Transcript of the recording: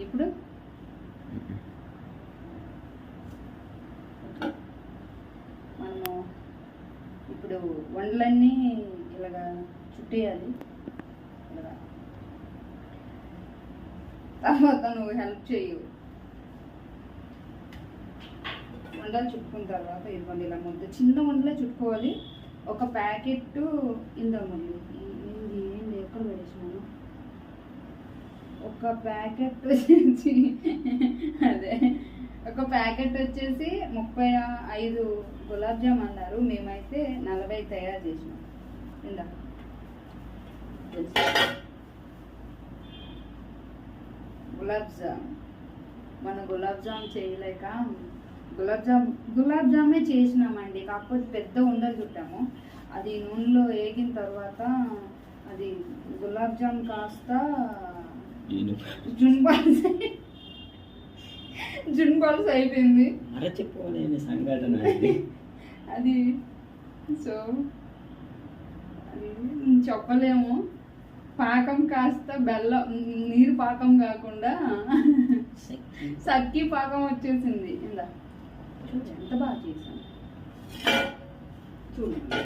ఇప్పుడు? మనము ఇప్పుడు వంటలన్నీ ఇలాగా చుట్టేయాలి. ఇలాగా. తర్వాత నువ్వు హెల్ప్ చేయు. వండలు చుట్టుకున్న తర్వాత ఇదిగోండి ఇలా ముద్ద చిన్న వండలే చుట్టుకోవాలి. ఒక ప్యాకెట్ ఇందా మళ్ళీ ఒక ప్యాకెట్ వచ్చేసి అదే ఒక ప్యాకెట్ వచ్చేసి ముప్పై ఐదు గులాబ్ జామ్ అన్నారు. మేమైతే నలభై తయారు చేసినాం. ఇందా. గులాబ్ జామ్. మన గులాబ్ జామ్ చేయలేక గులాబ్ జామ్ గులాబ్ జామే చేసినామండి. కాకపోతే పెద్ద ఉండలు చుట్టాము. అది నూనెలో వేగిన తర్వాత అది గులాబ్ జామ్ కాస్త జున్బాల్స్ జున్బాల్స్ అయిపోయింది. మరచిపోలేని సంఘటన అది. సో అది చెప్పలేము. పాకం కాస్త బెల్లం నీరు పాకం కాకుండా సక్కి. పాకం వచ్చేసింది. ఇందా. ఎంత బాగా చేశాను. చూడు.